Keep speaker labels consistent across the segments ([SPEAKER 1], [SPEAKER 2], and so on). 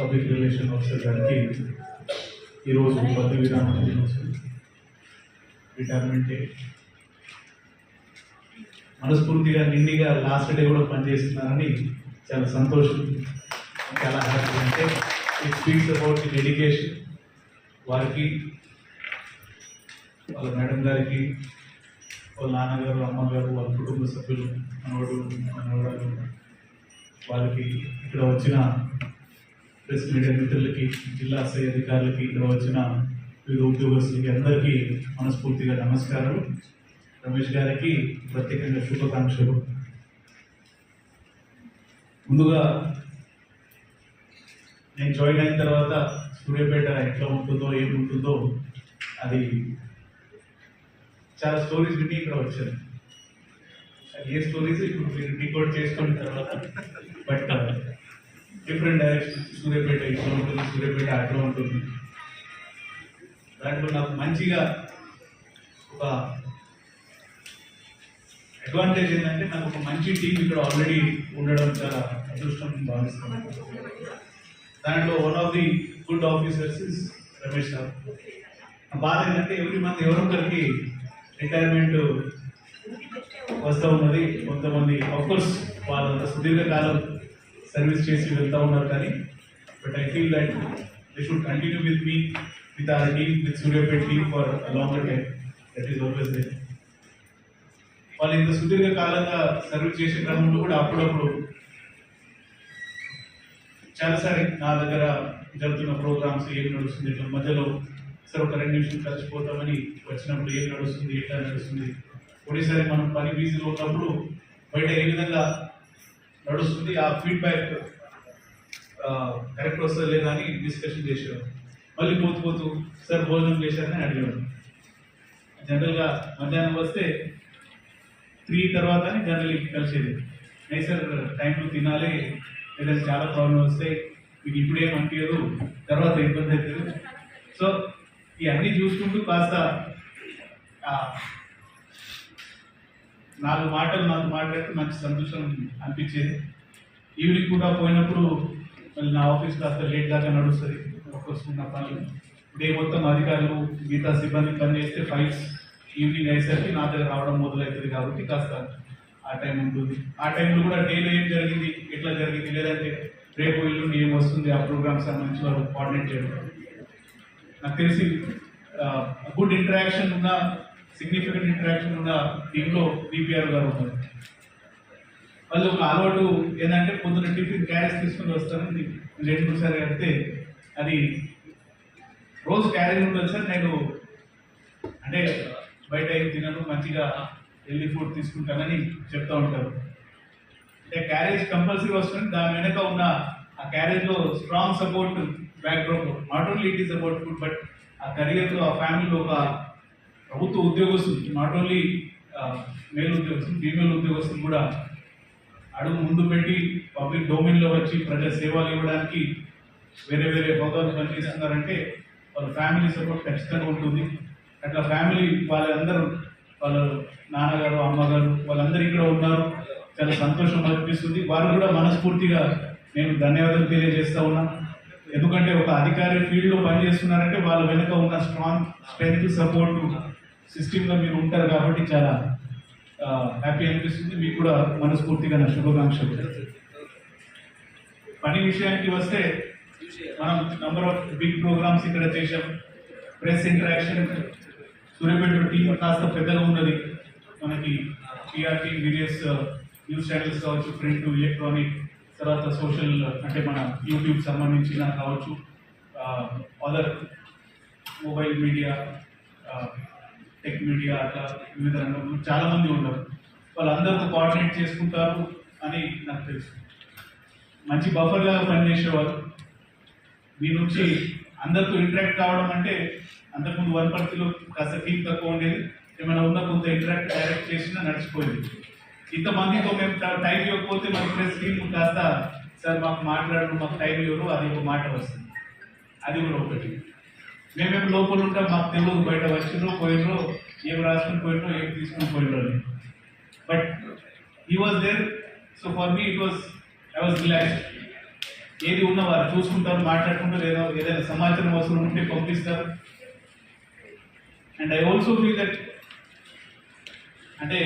[SPEAKER 1] Public relation officer గారికి ఈరోజు పదవి విరామం దినోత్సవం రిటైర్మెంట్ డే మనస్ఫూర్తిగా నిండిగా లాస్ట్ డే కూడా పనిచేస్తున్నారని చాలా సంతోషం. చాలా హ్యాపీ. అంటే it speaks about the dedication వారికి వాళ్ళ మేడం గారికి వాళ్ళ నాన్నగారు అమ్మగారు వాళ్ళ కుటుంబ సభ్యులు మనవడు మనవడాలు వాళ్ళకి ఇక్కడ వచ్చిన ప్రెస్ మీడియా మిత్రులకి జిల్లా స్థాయి అధికారులకి ఇక్కడ వచ్చిన వివిధ ఉద్యోగస్తులకి అందరికీ మనస్ఫూర్తిగా నమస్కారం. రమేష్ గారికి ప్రత్యేకంగా శుభాకాంక్షలు. ముందుగా నేను జాయిన్ అయిన తర్వాత సూర్యాపేట ఎట్లా ఉంటుందో ఏముంటుందో అది చాలా స్టోరీస్ విని ఇక్కడ వచ్చాను. ఏ స్టోరీస్ ఇప్పుడు మీరు రికార్డ్ చేసుకున్న తర్వాత బట్ డిఫరెంట్ డైరెక్షన్ సూర్యపేట ఇట్లా ఉంటుంది సూర్యపేట అట్లా ఉంటుంది. దాంట్లో నాకు మంచిగా ఒక అడ్వాంటేజ్ ఏంటంటే నాకు ఒక మంచి టీం ఇక్కడ ఆల్రెడీ ఉండడం చాలా అదృష్టం భావిస్తాను దాంట్లో one of the good officers is Ramesh sir నా బాధ ఏంటంటే ఎవ్రీ మంత్ ఎవరొకరికి రిటైర్మెంట్ వస్తూ ఉన్నది. కొంతమంది ఆఫ్కోర్స్ వాళ్ళంత సుదీర్ఘకాలం సర్వీస్ చేసి వెళ్తూ ఉన్నారు కానీ but I feel that they should continue with me with our team with Suryapet team for longer time that is always they వాళ్ళు ఇంత సుదీర్ఘకాలంగా సర్వీస్ చేసే క్రమంలో కూడా అప్పుడప్పుడు చాలాసారి నా దగ్గర జరుగుతున్న ప్రోగ్రామ్స్ ఏం నడుస్తుంది ఇట్లా మధ్యలో సార్ ఒక రెండు నిమిషం కలిసిపోతామని వచ్చినప్పుడు ఏం నడుస్తుంది ఎట్లా నడుస్తుంది? ఒకేసారి మనం పని బిజీలో ఉన్నప్పుడు బయట ఏ విధంగా నడుస్తుంది. ఆ ఫీడ్బ్యాక్ కరెక్ట్ వస్తుంది లేదా అని డిస్కషన్ చేసేవారు మళ్ళీ పోతూ పోతూ సార్ భోజనం చేశారని అడిగేవాడు జనరల్గా మధ్యాహ్నం వస్తే త్రీ తర్వాత జనరల్ కలిసేది. నై సార్ టైంలో తినాలి. లేదా చాలా ప్రాబ్లం వస్తాయి మీకు ఇప్పుడేం అనిపించదు తర్వాత ఇబ్బంది అవుతుంది. సో ఇవన్నీ చూసుకుంటూ కాస్త నాలుగు మాటలు నాలుగు మాట్లాడితే మంచి సంతోషం అనిపించేది. ఈవినింగ్ కూడా పోయినప్పుడు మళ్ళీ నా ఆఫీస్ కాస్త లేట్ దాకా నడుస్తుంది. ఒక్కొస్తున్న పనులు. డే మొత్తం అధికారులు మిగతా సిబ్బంది పనిచేస్తే ఫైల్స్ ఈవినింగ్ అయ్యేసరికి నా దగ్గర రావడం మొదలవుతుంది కాబట్టి కాస్త ఆ టైం ఉంటుంది. ఆ టైంలో కూడా డేలో ఏం జరిగింది ఎట్లా జరిగింది లేదంటే రేపు ఎల్లుండి ఏం వస్తుంది ఆ ప్రోగ్రామ్స్ సంబంధించి వాళ్ళు కోఆర్డినేట్ చేయడం. నాకు తెలిసి గుడ్ ఇంటరాక్షన్ ఉన్న సిగ్నిఫికెంట్ ఇంట్రాక్షన్ కూడా టీంలో డిపిఆర్ గారు ఉన్నారు. వాళ్ళు ఒక అలవాటు ఏంటంటే పొద్దున టిఫిన్ క్యారేజ్ తీసుకుని వస్తాను రెండు మూడు సార్లు కడితే అది రోజు క్యారేజ్ ఉంటుంది సార్. నేను అంటే బయట ఏం తినను మంచిగా హెల్దీ ఫుడ్ తీసుకుంటానని చెప్తా ఉంటారు. అంటే క్యారేజ్ కంపల్సరీ వస్తుంది. దాని వెనక ఉన్న ఆ క్యారేజ్లో strong support background not only it is about food but ఆ కెరియర్లో ఆ ఫ్యామిలీలో ఒక ప్రభుత్వ ఉద్యోగస్తులు నాట్ ఓన్లీ మేల్ ఉద్యోగస్తులు ఫీమేల్ ఉద్యోగస్తులు కూడా అడుగు ముందు పెట్టి పబ్లిక్ డొమైన్లో వచ్చి ప్రజా సేవలు ఇవ్వడానికి వేరే వేరే హోదాలు పనిచేస్తున్నారంటే వాళ్ళ ఫ్యామిలీ సపోర్ట్ ఖచ్చితంగా ఉంటుంది. అట్లా ఫ్యామిలీ వాళ్ళందరూ వాళ్ళ నాన్నగారు అమ్మగారు వాళ్ళందరూ ఇక్కడ ఉన్నారు. చాలా సంతోషం అనిపిస్తుంది. వారు కూడా మనస్ఫూర్తిగా నేను ధన్యవాదాలు తెలియజేస్తా ఉన్నా. ఎందుకంటే ఒక అధికారి ఫీల్డ్లో పనిచేస్తున్నారంటే వాళ్ళ వెనుక ఉన్న స్ట్రాంగ్ స్ట్రెంగ్త్ సపోర్ట్ సిస్టంలో మీరు ఉంటారు కాబట్టి చాలా హ్యాపీ అనిపిస్తుంది. మీకు కూడా మనస్ఫూర్తిగా నా శుభాకాంక్షలు. పని విషయానికి వస్తే మనం నంబర్ ఆఫ్ బిగ్ ప్రోగ్రామ్స్ ఇక్కడ చేశాం. ప్రెస్ ఇంటరాక్షన్ సూర్యపేట టీం కాస్త పెద్దగా ఉన్నది. మనకి టీఆర్టీ వేరియస్ న్యూస్ ఛానల్స్ కావచ్చు ప్రింట్ ఎలక్ట్రానిక్ తర్వాత సోషల్ అంటే మన యూట్యూబ్ సంబంధించిన కావచ్చు other mobile media tech media అట్లా వివిధ రంగంలో చాలా మంది ఉన్నారు. వాళ్ళందరితో కోఆర్డినేట్ చేసుకుంటారు అని నాకు తెలుసు. మంచి బఫర్ పనిచేసేవారు. మీ నుంచి అందరితో ఇంటరాక్ట్ కావడం అంటే అంతకుముందు వన్ పర్తిలో కాస్త ఫీల్ తక్కువ ఉండేది. ఏమైనా ఉన్న కొంత ఇంటరాక్ట్ డైరెక్ట్ చేసినా నడిచిపోయింది. ఇంతమందితో మేము టైం ఇవ్వకపోతే మన ప్రెస్ టీం కాస్త సార్ మాకు మాట్లాడరు మాకు టైం ఇవ్వరు అది ఒక మాట వస్తుంది. అది కూడా ఒకటి. మేమేం లోపల ఉంటాం మాకు తెలుగు బయట వచ్చిండ్రు పోయినరు ఏం రాసుకుని పోయినరో ఏం తీసుకుని పోయినరో అని. But he was there so for me it was I was relax ఏది ఉన్నా వారు చూసుకుంటారు మాట్లాడుకుంటారు ఏదో ఏదైనా సమాచారం అవసరం ఉంటే పంపిస్తారు. And I also feel that అంటే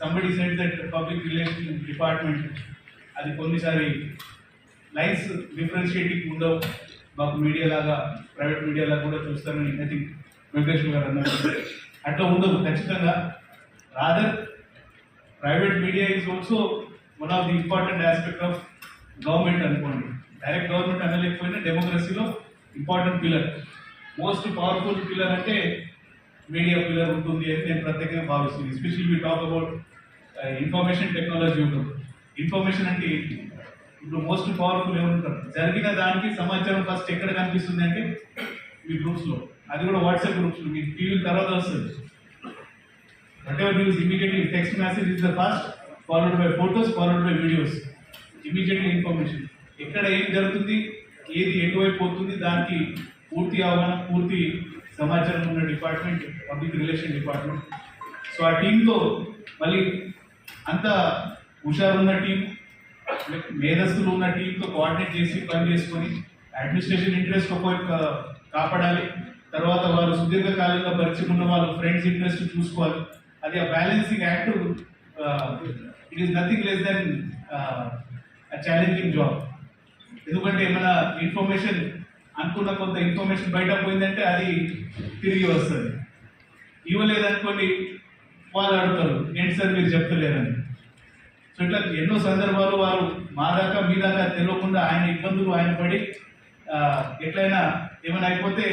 [SPEAKER 1] somebody set that public relation department అది కొన్నిసారి లైన్స్ డిఫరెన్షియేటింగ్ ఉండవు. మాకు మీడియా లాగా ప్రైవేట్ మీడియా లాగా కూడా చూస్తారని ఐ థింక్ వెంకటేశ్వర గారు అన్నారు. అట్లా ఉండదు ఖచ్చితంగా. Rather private media is also one of the important aspect of government అనుకోండి. డైరెక్ట్ గవర్నమెంట్ అనలేకపోయినా డెమోక్రసీలో important pillar most powerful pillar అంటే మీడియా పిల్లర్ ఉంటుంది అని నేను ప్రత్యేకంగా భావిస్తుంది especially we talk about information technology ఉంటుంది. ఇన్ఫర్మేషన్ అంటే ఏంటి? ఇప్పుడు మోస్ట్ పవర్ఫుల్ ఏమంటారు? జరిగిన దానికి సమాచారం ఫస్ట్ ఎక్కడ కనిపిస్తుంది అంటే మీ గ్రూప్స్లో అది కూడా వాట్సాప్ గ్రూప్స్లో మీ టీవీ తర్వాత వస్తుంది. Whatever news immediately text message is the fast followed by photos followed by videos immediately information ఎక్కడ ఏం జరుగుతుంది? ఏది ఎటువైపు పోతుంది దానికి పూర్తి అవగాహన పూర్తి సమాచారం ఉన్న department public relation department so ఆ టీంతో మళ్ళీ అంత హుషారున్న టీం మేధస్సులు ఉన్న టీంతో కోఆర్డినేట్ చేసి పని చేసుకొని అడ్మినిస్ట్రేషన్ ఇంట్రెస్ట్ ఒక కాపాడాలి. తర్వాత వారు సుదీర్ఘకాలంగా పరిచయం ఉన్న వాళ్ళ ఫ్రెండ్స్ ఇంట్రెస్ట్ చూసుకోవాలి. అది ఆ balancing act it is nothing less than challenging job ఎందుకంటే ఏమైనా ఇన్ఫర్మేషన్ అనుకున్న కొంత ఇన్ఫర్మేషన్ బయట పోయిందంటే అది తిరిగి వస్తుంది. ఇవ్వలేదనుకోండి వాళ్ళు అడుగుతారు ఏంటి సార్ మీరు చెప్తలేరని. సో ఇట్లా ఎన్నో సందర్భాలు వారు మా దాకా మీ దాకా తెలియకుండా ఆయన ఇబ్బందులు ఆయన పడి ఎట్లయినా ఏమైనా అయిపోతే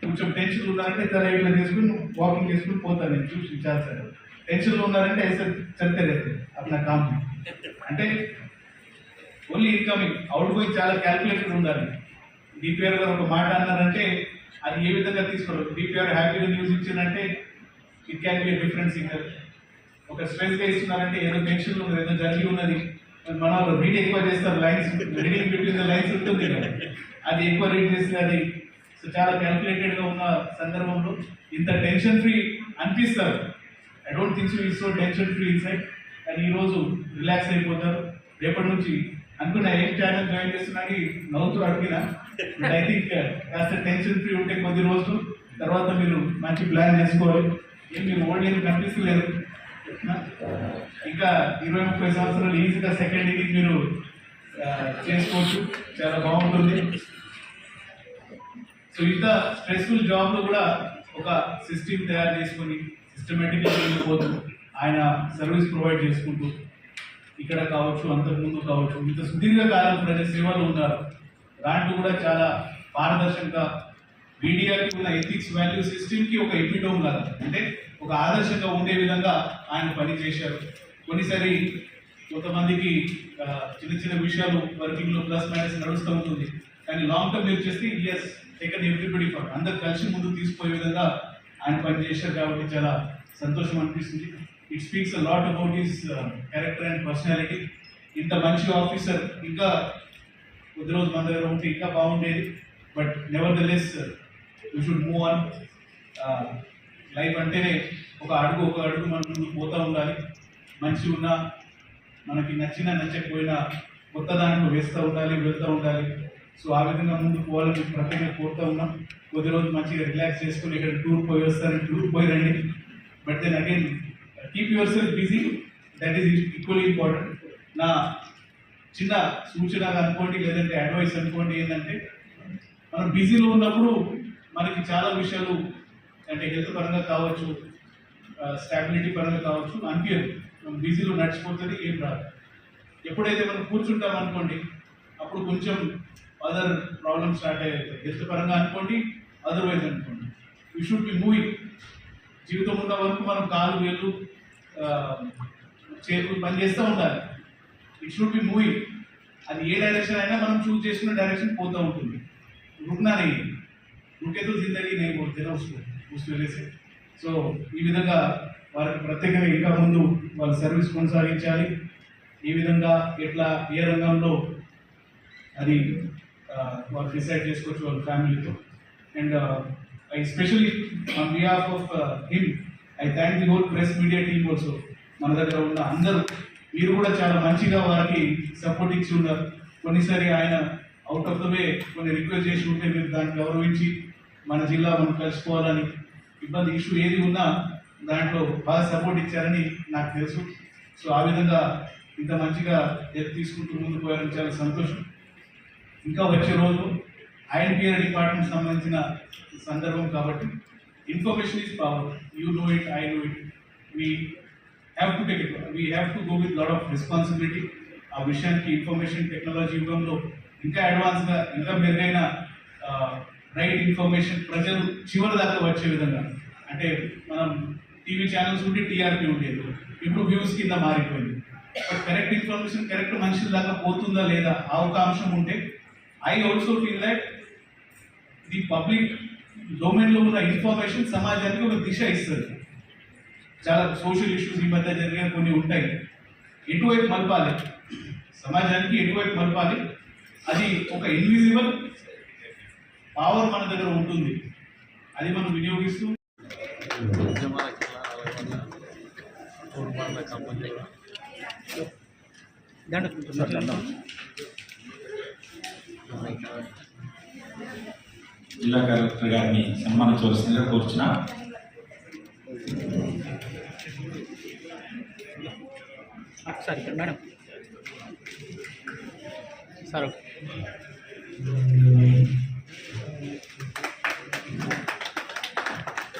[SPEAKER 1] కొంచెం టెన్షన్లు ఉన్నారంటే సరే ఇట్లా చేసుకుని వాకింగ్ చేసుకుని పోతాను నేను చూసి చాలా సార్ టెన్షన్లో ఉన్నారంటే సార్ చెప్తలేదు అట్లా కామ్ అంటే ఓన్లీ ఇన్కమింగ్ అవుట్ గోయింగ్ చాలా క్యాల్కులేటెడ్ ఉండాలి. డిపిఆర్ గారు ఒక మాట అన్నారంటే అది ఏ విధంగా తీసుకోవాలి డిపిఆర్ హ్యాపీగా న్యూస్ ఇచ్చిందంటే it can be different signal ఒక స్ట్రెస్ ఇస్తున్నారంటే ఏదో టెన్షన్ ఉన్నది ఏదో జరిగి ఉన్నది. మన వాళ్ళు రీడ్ ఎక్కువ చేస్తారు lines reading between the lines ఉంటుంది కదా. అది ఎక్కువ రీడ్ చేస్తుంది. సో చాలా క్యాల్కులేటెడ్గా ఉన్న సందర్భంలో ఇంత టెన్షన్ ఫ్రీ అనిపిస్తారు I don't think you so tension free inside కానీ ఈరోజు రిలాక్స్ అయిపోతారు. రేపటి నుంచి అనుకున్న ఏం ఛానల్ జాయిన్ చేస్తున్నాని నవ్వుతూ అడిగిన ఐ థింక్ కాస్త టెన్షన్ ఫ్రీ ఉంటే కొద్ది రోజులు తర్వాత మీరు మంచి ప్లాన్ చేసుకోవాలి. ఏమి మీరు ఓల్డ్ ఏం కనిపిస్తలేదు ఇంకా ఇరవై ముప్పై సంవత్సరాలు ఈజీగా సెకండ్ ఇయర్ మీరు చేసుకోవచ్చు. చాలా బాగుంటుంది. సో ఇంత స్ట్రెస్ఫుల్ జాబ్లో కూడా ఒక సిస్టమ్ తయారు చేసుకొని సిస్టమేటిక్గా వెళ్ళిపోతూ ఆయన సర్వీస్ ప్రొవైడ్ చేసుకుంటూ ఇక్కడ కావచ్చు అంతకుముందు కావచ్చు ఇంత సుదీర్ఘకాలం ప్రజా సేవలు ఉన్నారు. దాంట్లో కూడా చాలా పారదర్శకంగా మీడియాకి ఉన్న ఎథిక్స్ వాల్యూ సిస్టమ్కి ఒక ఎపిటోమ్ కదా. అంటే ఒక ఆదర్శంగా ఉండే విధంగా ఆయన పని చేశారు. కొన్నిసారి కొంతమందికి చిన్న చిన్న విషయాలు వర్కింగ్లో ప్లస్ మైనస్ నడుస్తూ ఉంటుంది. కానీ లాంగ్ టర్మ్ మీరు చేస్తే ఎస్ టేకన్ ఎవ్రీబడి ఫర్ అందరు కలిసి ముందుకు తీసుకుపోయే విధంగా ఆయన పని చేశారు కాబట్టి చాలా సంతోషం అనిపిస్తుంది. It speaks a lot about his character and personality ఇంత మంచి ఆఫీసర్ ఇంకా కొద్ది రోజు మన దగ్గర ఉంటే ఇంకా బాగుండేది. But nevertheless you should move on life అంటేనే ఒక అడుగు ఒక అడుగు మన ముందు పోతూ ఉండాలి. మంచి ఉన్నా మనకి నచ్చిన నచ్చకపోయినా కొత్త దాంట్లో వేస్తూ ఉండాలి వెళ్తూ ఉండాలి. సో ఆ విధంగా ముందు పోవాలని ప్రత్యేకంగా కోరుతూ ఉన్నాం. కొద్ది రోజులు మంచిగా రిలాక్స్ చేసుకుని ఇక్కడ టూర్ పోయి వస్తారని టూర్ పోయి రండి. But then again keep yourself busy that is equally important నా చిన్న సూచన అనుకోండి లేదంటే అడ్వైస్ అనుకోండి ఏంటంటే మనం బిజీలో ఉన్నప్పుడు మనకి చాలా విషయాలు అంటే హెల్త్ పరంగా కావచ్చు స్టాబిలిటీ పరంగా కావచ్చు అనిపించదు మనం బిజీలో నడిచిపోతుంది ఏం రాదు. ఎప్పుడైతే మనం కూర్చుంటాం అనుకోండి అప్పుడు కొంచెం అదర్ ప్రాబ్లమ్ స్టార్ట్ అవుతాయి హెల్త్ పరంగా అనుకోండి అదర్వైజ్ అనుకోండి. యూ షుడ్ బి మూవింగ్ జీవితం ఉన్న వరకు మనం కాలు వేలు చేతులు పని చేస్తూ ఉండాలి. ఇట్ షుడ్ బి మూవింగ్ అది ఏ డైరెక్షన్ అయినా మనం చూస్ చేసుకున్న డైరెక్షన్ పోతూ ఉంటుంది. రుగ్నా నేను రుకే జిందగీ నేను బోల్తే చూసి. సో ఈ విధంగా వారికి ప్రత్యేకంగా ఇంకా ముందు వాళ్ళ సర్వీస్ కొనసాగించాలి. ఈ విధంగా ఎట్లా ఏ రంగంలో అది వారు డిసైడ్ చేసుకోవచ్చు వాళ్ళ ఫ్యామిలీతో. And I specially on behalf of him I thank the whole press media team also. మన దగ్గర ఉన్న అందరూ మీరు కూడా చాలా మంచిగా వారికి సపోర్ట్ ఇచ్చి ఉన్నారు. కొన్నిసారి ఆయన అవుట్ ఆఫ్ ద వే కొన్ని రిక్వెస్ట్ చేసి ఉంటే మీరు దాన్ని గౌరవించి మన జిల్లా మనం కలుసుకోవాలని ఇబ్బంది ఇష్యూ ఏది ఉన్నా దాంట్లో బాగా సపోర్ట్ ఇచ్చారని నాకు తెలుసు. సో ఆ విధంగా ఇంత మంచిగా ఎత్తు తీసుకుంటూ ముందు పోయారని చాలా సంతోషం. ఇంకా వచ్చే రోజు ఐఎన్పిఆర్ డిపార్ట్మెంట్ సంబంధించిన సందర్భం కాబట్టి information is power you know it I know it we have to take it we have to go with lot of responsibility ఆ విషయానికి ఇన్ఫర్మేషన్ టెక్నాలజీ యుగంలో ఇంకా అడ్వాన్స్గా ఇంకా మెరుగైన రైట్ ఇన్ఫర్మేషన్ ప్రజలు చివరి దాకా వచ్చే విధంగా. అంటే మనం టీవీ ఛానల్స్ ఉంటే టీఆర్పీ ఉండేది ఇప్పుడు వ్యూస్ కింద మారిపోయింది. బట్ కరెక్ట్ ఇన్ఫర్మేషన్ కరెక్ట్ మనుషుల దాకా పోతుందా లేదా ఆ ఒక అంశం ఉంటే I also feel that the public డొమైన్లో ఉన్న ఇన్ఫర్మేషన్ సమాజానికి ఒక దిశ ఇస్తుంది. చాలా సోషల్ ఇష్యూస్ ఈ మధ్య జరిగిన కొన్ని ఉంటాయి. ఎటువైపు మలపాలి? సమాజానికి ఎటువైపు మలపాలి? అది ఒక ఇన్విజిబుల్ పవర్ మన దగ్గర ఉంటుంది. అది మనం వినియోగిస్తూ
[SPEAKER 2] జిల్లా కలెక్టర్ గారిని సన్మానించవలసిందిగా కోరుచున్నా.
[SPEAKER 3] సార్ ఇక్కడ మేడం. సార్